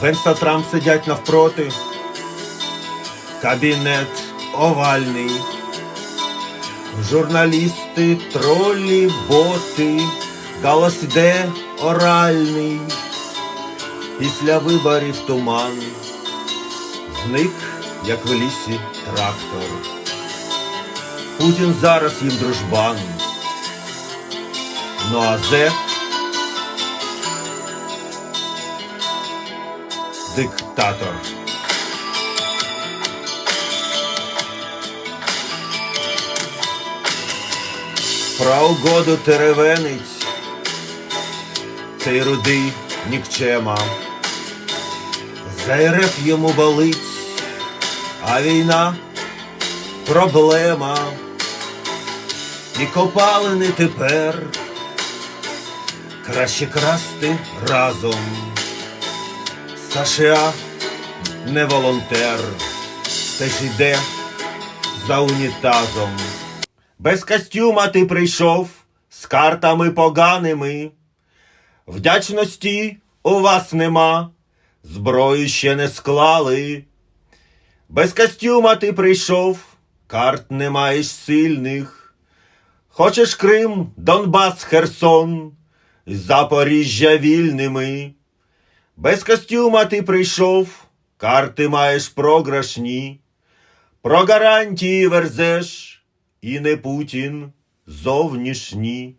Пенс та Трамп сидять навпроти. Кабінет овальний. Журналісти, тролі, боти, галас іде оральний. Після виборів туман зник, як в лісі трактор. Путін зараз їм дружбан. Ну а зек диктатор. Про угоду теревенець, цей рудий нікчема. За РФ йому болить, а війна проблема. І копалини тепер краще красти разом. США не волонтер, теж йде за унітазом. Без костюма ти прийшов з картами поганими. Вдячності у вас нема, зброю ще не склали. Без костюма ти прийшов, карт не маєш сильних. Хочеш Крим, Донбас, Херсон, Запоріжжя вільними. Без костюма ти прийшов, карти маєш програшні. Про гарантії верзеш, і не Путін зовнішні.